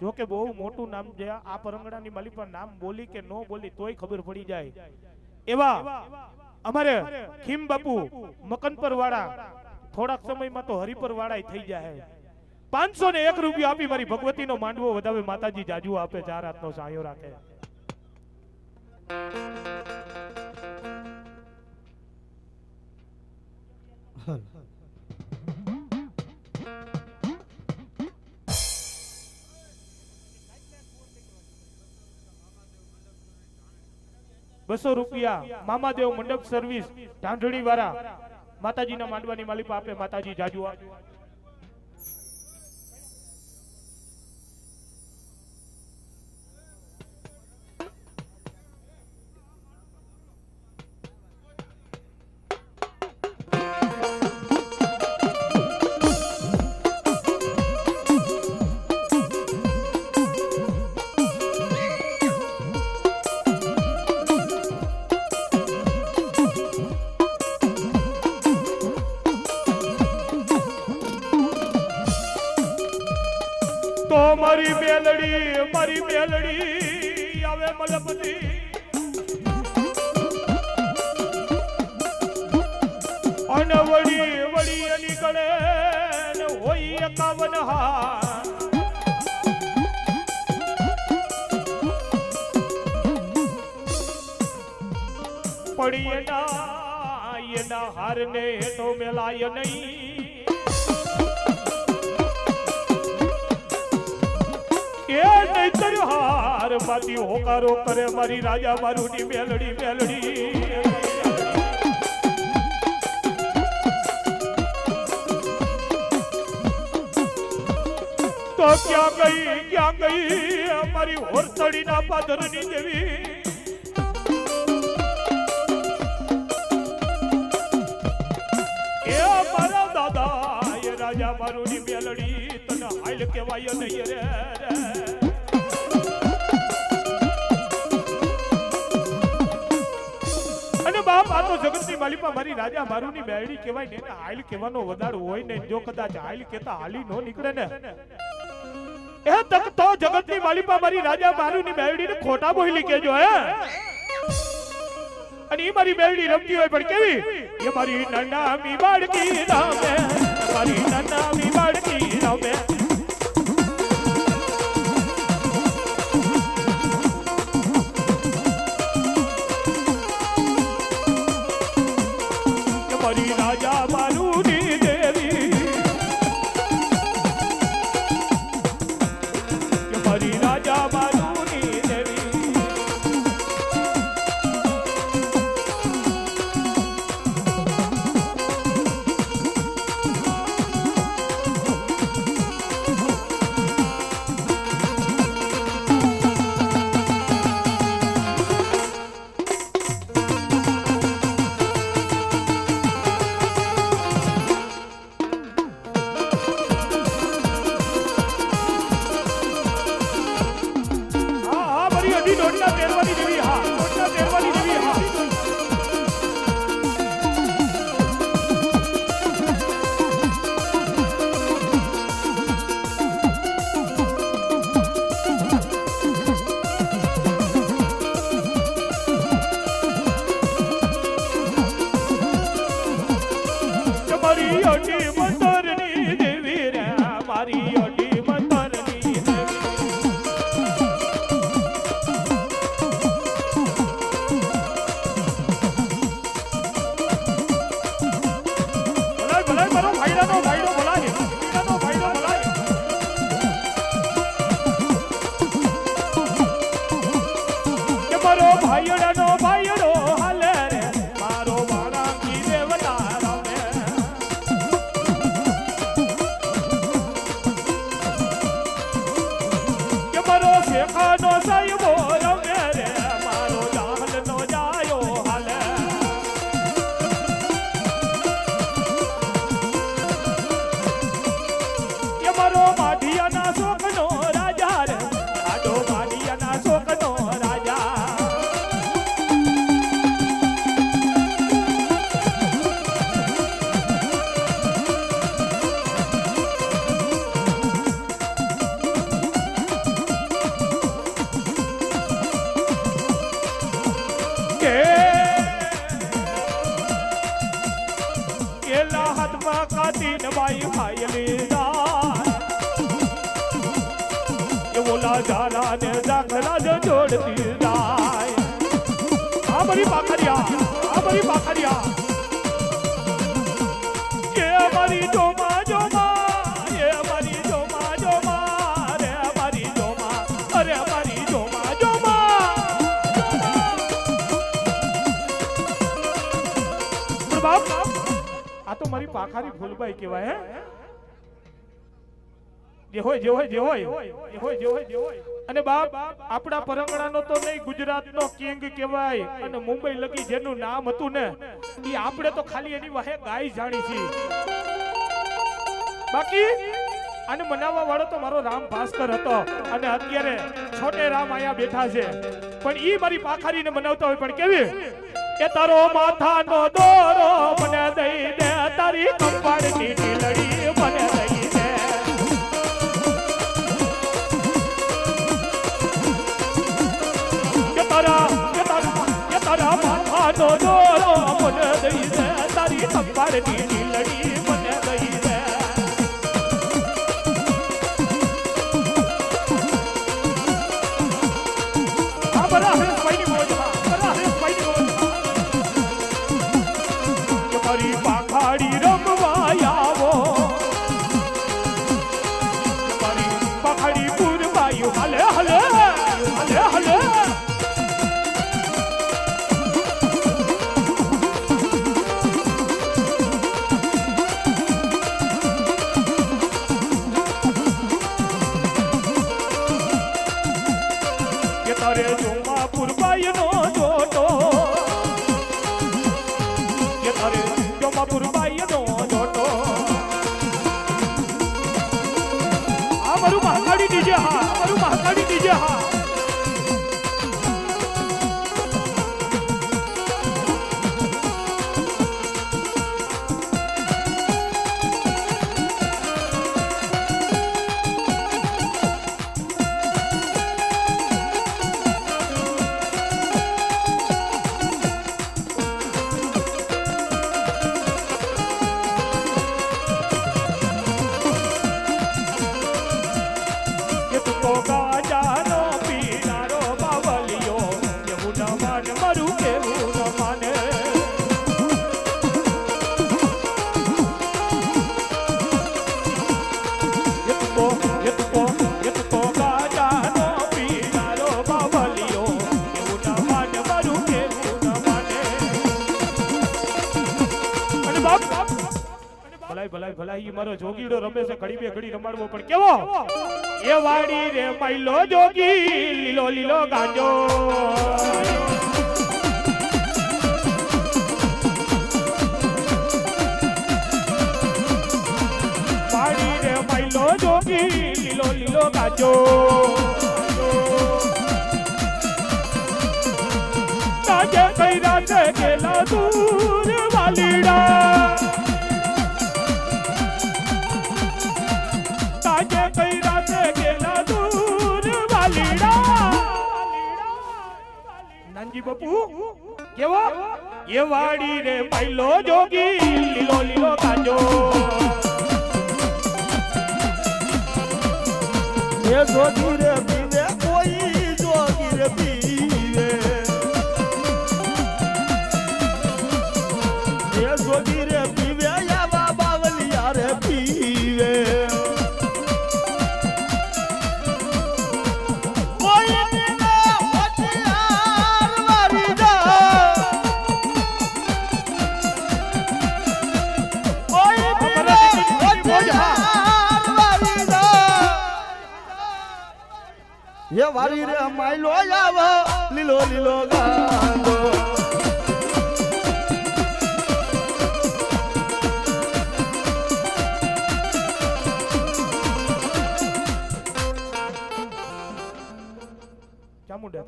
જો કે બહુ મોટું નામ છે આ પરંગડાની માલિક પણ નામ બોલી કે નો બોલી તોય ખબર પડી જાય. એવા અમારે ખીમ બાપુ મકનપર વાળા થોડાક સમયમાં તો હરિપર વાળા થઈ જાય પાંચસો ને એક રૂપિયા આપી મારી ભગવતી નો માંડવો વધાવે માતાજી જાજુ આપે ચાર હાથનો સાયો રાખે. બસો રૂપિયા મામાદેવ મંડપ સર્વિસ ઢાંઢળી વાળા માતાજીના માંડવાની માલિપા આપે માતાજી જાજુ મેલડી, મારી મેલડી, આવે મલમતી અને વળી વળી એની ને હોય એકાવન હાર. પડી એના એના હારને તો મેલાય નહીં. નહીતર હાર માતી હોકારો કરે મારી રાજા મારુની મેલડી મેલડી. તો ક્યાં ગઈ ક્યાં ગઈ અમારી હોરસડીના પાદરની દેવી? એ મારા દાદા, એ રાજા મારુની મેલડી, તને હાલ કહેવાય નહીં રે. બાપ આ તો જગતની માલિપા મારી રાજા મારુની મેલડી કહેવાય ને હાલ કહેવાનો વધારો હોય ને જો કદાચ હાલ કહેતા હાલી નો નીકળે ને. એ તક તો જગતની માલિપા મારી રાજા મારુની ને ખોટા બોલી કેજો હે. અને એ મારી બેરડી રમતી હોય પણ કેવી? એ મારી નનામી બાળકી રામે, મારી નનામી બાળકી રમે. આ તો મારી પાખારી ફૂલબાઈ કહેવાય હે? જે હોય. જે હોય જે હોય જે હોય જે હોય જે હોય. અને બાપ આપણા પરંગણાનો તો નહીં ગુજરાતનો કિંગ કહેવાય. અને મુંબઈ લગી જેનું નામ હતું ને એ આપણે તો ખાલી એની વાહે ગાય જાણી છીએ. બાકી આને મનાવવા વાળો તો મારો રામ ભાસ્કર હતો. અને અત્યારે છોટે રામ અહીંયા બેઠા છે. પણ ઈ મારી પાખારીને મનાવતા હોય પણ કેવી? એ તારો માથાનો દોરો મને દઈ દે. તારી કંપાળની ઢીલડી મને દઈ દે કે તારા કે તારા કે તારા માથાનો દોરો મને દઈ દે તારી કંપાળની 呀哈。મારો જોગીડો રમે છે, ઘડી બે ઘડી રમાડવો, પણ કેવો? એ વાડી રે મૈલો જોગી, લીલો લીલો ગાંજો. વાડી રે કઈ એ વાડી રે મૈલો જોગી લીલો લીલો કાજો. એ જોગી રે એ વારી રે માયલો આવ લીલો લીલો ગાંડો. ચામુંડા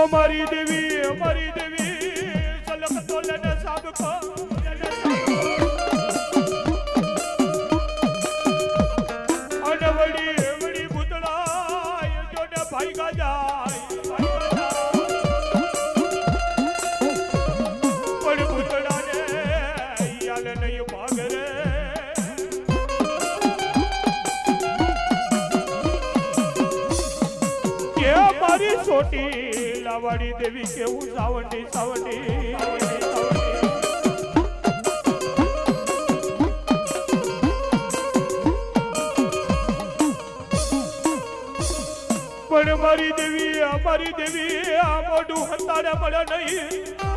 તો અમારી દેવી, મારી દેવી સલક તો લને સાબ કો વળી વળી ભૂતળા એ જોડે ભાઈ ગા જાય. લાવાડી દેવી કેવું સાવંડી સાવંડી. પણ મારી દેવી અમારી દેવી, આ મોઢું હતાડે મળે નહીં